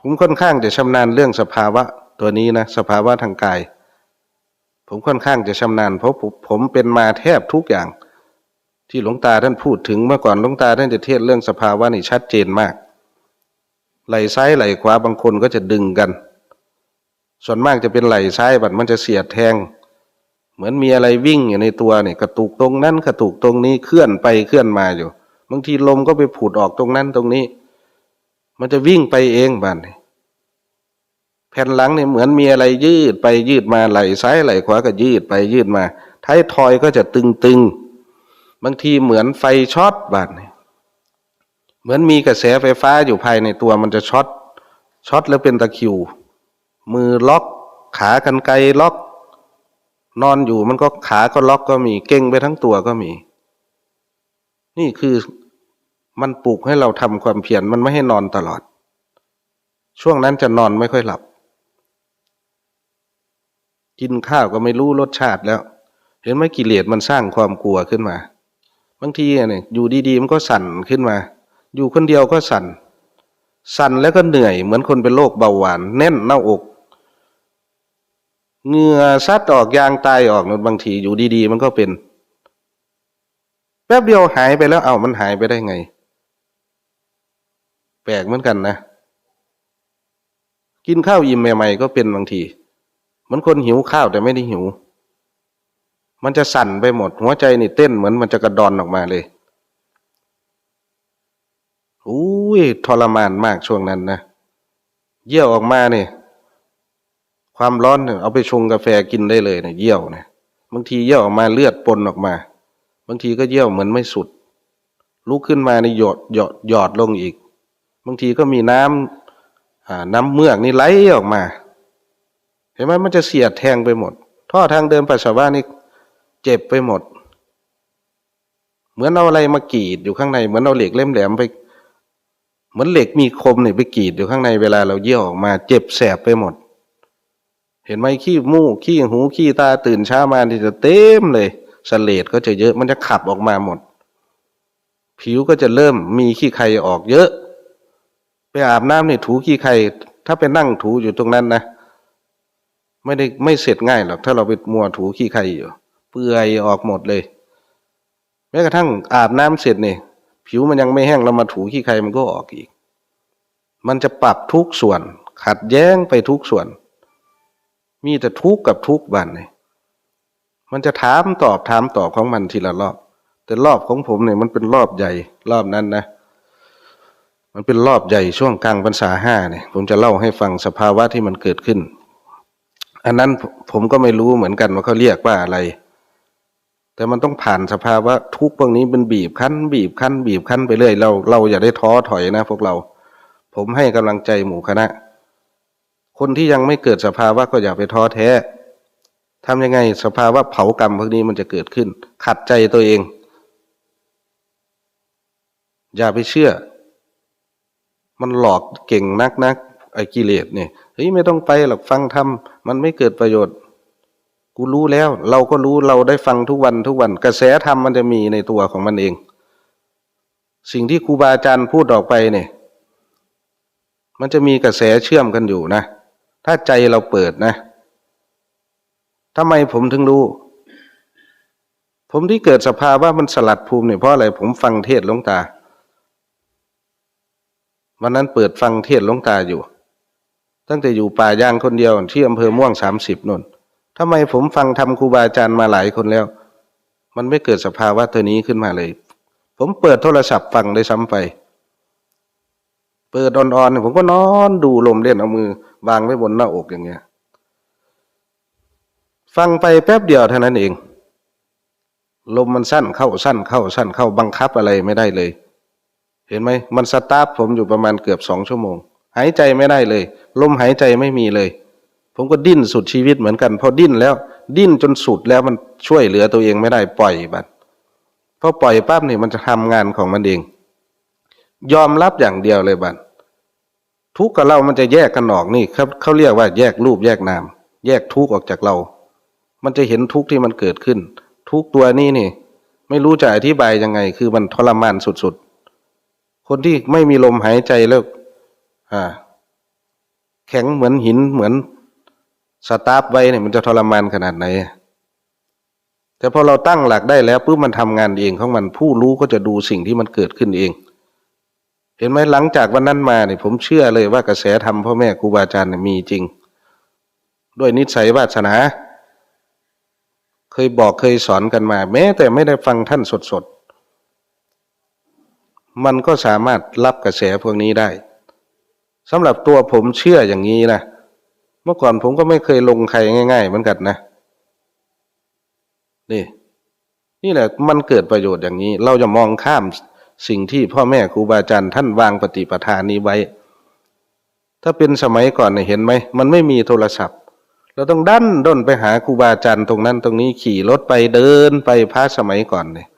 ผมค่อนข้างจะชำนาญเรื่องสภาวะตัวนี้นะสภาวะทางกาย ผมค่อนข้างจะชำนาญเพราะผมเป็นมาแทบทุกอย่าง ที่หลวงตาท่านพูดถึงเมื่อก่อนหลวงตาท่านจะเทศเรื่องสภาวะนี่ชัดเจนมาก ไหลซ้ายไหลขวาบางคนก็จะดึงกัน ส่วนมากจะเป็นไหลซ้ายบัดมันจะเสียดแทง เหมือนมีอะไรวิ่งอยู่ในตัวเนี่ยกระตุกตรงนั้นกระตุกตรงนี้เคลื่อนไปเคลื่อนมาอยู่ บางทีลมก็ไปผุดออกตรงนั้นตรงนี้ มันจะวิ่งไปเองบ้านแผ่นหลังเนี่ยเหมือนมีอะไรยืดไปยืดมาไหลซ้ายไหลขวาก็ยืดไปยืดมาท้ายทอยก็จะตึงๆ บางทีเหมือนไฟช็อตบ้านเหมือนมีกระแสไฟฟ้าอยู่ภายในตัวมันจะช็อตช็อตแล้วเป็นตะคิว มือล็อกขากันไกลล็อก นอนอยู่มันก็ขาก็ล็อกก็มีเก่งไปทั้งตัวก็มี นี่คือ มันปลุกให้เราทำความเพียรมันไม่ให้นอนตลอด ช่วงนั้นจะนอนไม่ค่อยหลับ กินข้าวก็ไม่รู้รสชาติแล้ว เห็นไหมกิเลสมันสร้างความกลัวขึ้นมา บางทีเนี่ยอยู่ดีๆมันก็สั่นขึ้นมา อยู่คนเดียวก็สั่น สั่นแล้วก็เหนื่อยเหมือนคนเป็นโรคเบาหวาน แน่นหน้าอกเหงื่อซัดออกยางตายออกบางทีอยู่ดีๆ มันก็เป็น แป๊บเดียวหายไปแล้วเอา้ามันหายไปได้ไง แปลกเหมือนกันนะ กินข้าวอิ่มใหม่ๆก็เป็นบางทีเหมือนคนหิวข้าวแต่ไม่ได้หิว มันจะสั่นไปหมด หัวใจนี่เต้นเหมือนมันจะกระดอนออกมาเลยอุ้ยทรมานมากช่วงนั้นนะเยี่ยวออกมาเนี่ยความร้อนเนี่ยเอาไปชงกาแฟกินได้เลยเนี่ยเยี่ยวเนี่ยบางทีเยี่ยวออกมาเลือดปนออกมา บางทีก็เยี่ยวเหมือนไม่สุด ลุกขึ้นมาในหยดหยดหยอดลงอีก บางทีก็มีน้ำน้ำเมือกนี่ไหลออกมา เห็นไหมมันจะเสียดแทงไปหมด ท่อทางเดินปัสสาวะนี่เจ็บไปหมด เหมือนเอาอะไรมากรีดอยู่ข้างใน เหมือนเอาเหล็กเล่มแหลมไป เหมือนเหล็กมีคมเนี่ยไปกรีดอยู่ข้างในเวลาเราเยี่ยวออกมา เจ็บแสบไปหมด เห็นไหมขี้มูกขี้หูขี้ตาตื่นเช้ามาที่จะเต็มเลยสเลดก็จะเยอะมันจะขับออกมาหมด ผิวก็จะเริ่มมีขี้ใครออกเยอะ ไปอาบน้ำเนี่ยถูขี้ใคร ถ้าไปนั่งถูอยู่ตรงนั้นนะไม่ได้ไม่เสร็จง่ายหรอกถ้าเราไปมัวถูขี้ใครอยู่ เปื่อยออกหมดเลยแม้กระทั่งอาบน้ำเสร็จเนี่ยผิวมันยังไม่แห้งเรามาถูขี้ใครมันก็ออกอีก มันจะปรับทุกส่วน ขัดแย้งไปทุกส่วน มีแต่ทุกข์กับทุกข์บันเลยมันจะถามตอบถามตอบของมันทีละรอบ แต่รอบของผมเนี่ยมันเป็นรอบใหญ่รอบนั้นนะ มันเป็นรอบใหญ่ช่วงกลางพรรษาห้าเนี่ย ผมจะเล่าให้ฟังสภาวะที่มันเกิดขึ้น อันนั้นผมก็ไม่รู้เหมือนกันว่าเขาเรียกว่าอะไร แต่มันต้องผ่านสภาวะทุกพวกนี้เป็นบีบคั้น บีบคั้น บีบคั้นไปเรื่อยเราเราอย่าได้ท้อถอยนะพวกเรา ผมให้กำลังใจหมู่คณะ คนที่ยังไม่เกิดสภาวะก็อย่าไปท้อแท้ทำยังไงสภาวะเผากรรมพวกนี้มันจะเกิดขึ้น ขัดใจตัวเอง อย่าไปเชื่อ มันหลอกเก่งนักนักไอ้กิเลสเนี่ยเฮ้ยไม่ต้องไปหรอกฟังธรรมมันไม่เกิดประโยชน์ กูรู้แล้ว เราก็รู้เราได้ฟังทุกวันทุกวัน กระแสธรรมมันจะมีในตัวของมันเอง สิ่งที่ครูบาอาจารย์พูดออกไปเนี่ย มันจะมีกระแสเชื่อมกันอยู่นะ ถ้าใจเราเปิดนะทำไมผมถึงรู้ ผมที่เกิดสภาวะมันสลัดภูมิเนี่ยเพราะอะไรผมฟังเทศหลวงตา วันนั้นเปิดฟังเทศหลวงตาอยู่ ตั้งแต่อยู่ป่ายางคนเดียวที่อำเภอม่วงสามสิบนนทำไมผมฟังทำครูบาอาจารย์มาหลายคนแล้ว มันไม่เกิดสภาวะตัวนี้ขึ้นมาเลย ผมเปิดโทรศัพท์ฟังได้ซ้ำไป เปิดอ่อนๆผมก็นอนดูลมเล่นเอามือวางไว้บนหน้าอกอย่างเงี้ย ฟังไปแป๊บเดียวเท่านั้นเอง ลมมันสั้นเข้าสั้นเข้าสั้นเข้าบังคับอะไรไม่ได้เลย เห็นไหมมันสตาร์ทผมอยู่ประมาณเกือบสองชั่วโมง หายใจไม่ได้เลย ลมหายใจไม่มีเลย ผมก็ดิ้นสุดชีวิตเหมือนกันพอดิ้นแล้ว ดิ้นจนสุดแล้วมันช่วยเหลือตัวเองไม่ได้ปล่อยบัดพอปล่อยปั๊บนี่มันจะทำงานของมันเอง ยอมรับอย่างเดียวเลยบัดทุกข์กับเรามันจะแยกกันออกนี่ครับเขาเรียกว่าแยกรูปแยกนามแยกทุกข์ออกจากเรา มันจะเห็นทุกข์ที่มันเกิดขึ้น ทุกตัวนี้นี่ ไม่รู้จะอธิบายยังไง คือมันทรมานสุดๆ คนที่ไม่มีลมหายใจแล้วอ่า แข็งเหมือนหินเหมือนสตาร์ฟไว้เนี่ยมันจะทรมานขนาดไหน แต่พอเราตั้งหลักได้แล้วปุ๊บมันทำงานเองของมันผู้รู้ก็จะดูสิ่งที่มันเกิดขึ้นเอง เห็นไหมหลังจากวันนั้นมาเนี่ยผมเชื่อเลยว่ากระแสธรรมพ่อแม่ครูบาอาจารย์มีจริง ด้วยนิสัยวาสนา เคยบอกเคยสอนกันมา แม้แต่ไม่ได้ฟังท่านสดๆ มันก็สามารถรับกระแสพวกนี้ได้สำหรับตัวผมเชื่ออย่างนี้นะเมื่อก่อนผมก็ไม่เคยลงใครง่าย ๆ เหมือนกันนะนี่ นี่แหละมันเกิดประโยชน์อย่างนี้ เราจะมองข้ามสิ่งที่พ่อแม่ครูบาอาจารย์ท่านวางปฏิปทานนี้ไว้ ถ้าเป็นสมัยก่อนเนี่ยเห็นไหม มันไม่มีโทรศัพท์ เราต้องดันด้นไปหาครูบาอาจารย์ตรงนั้นตรงนี้ขี่รถไปเดินไปพระสมัยก่อนเนี่ย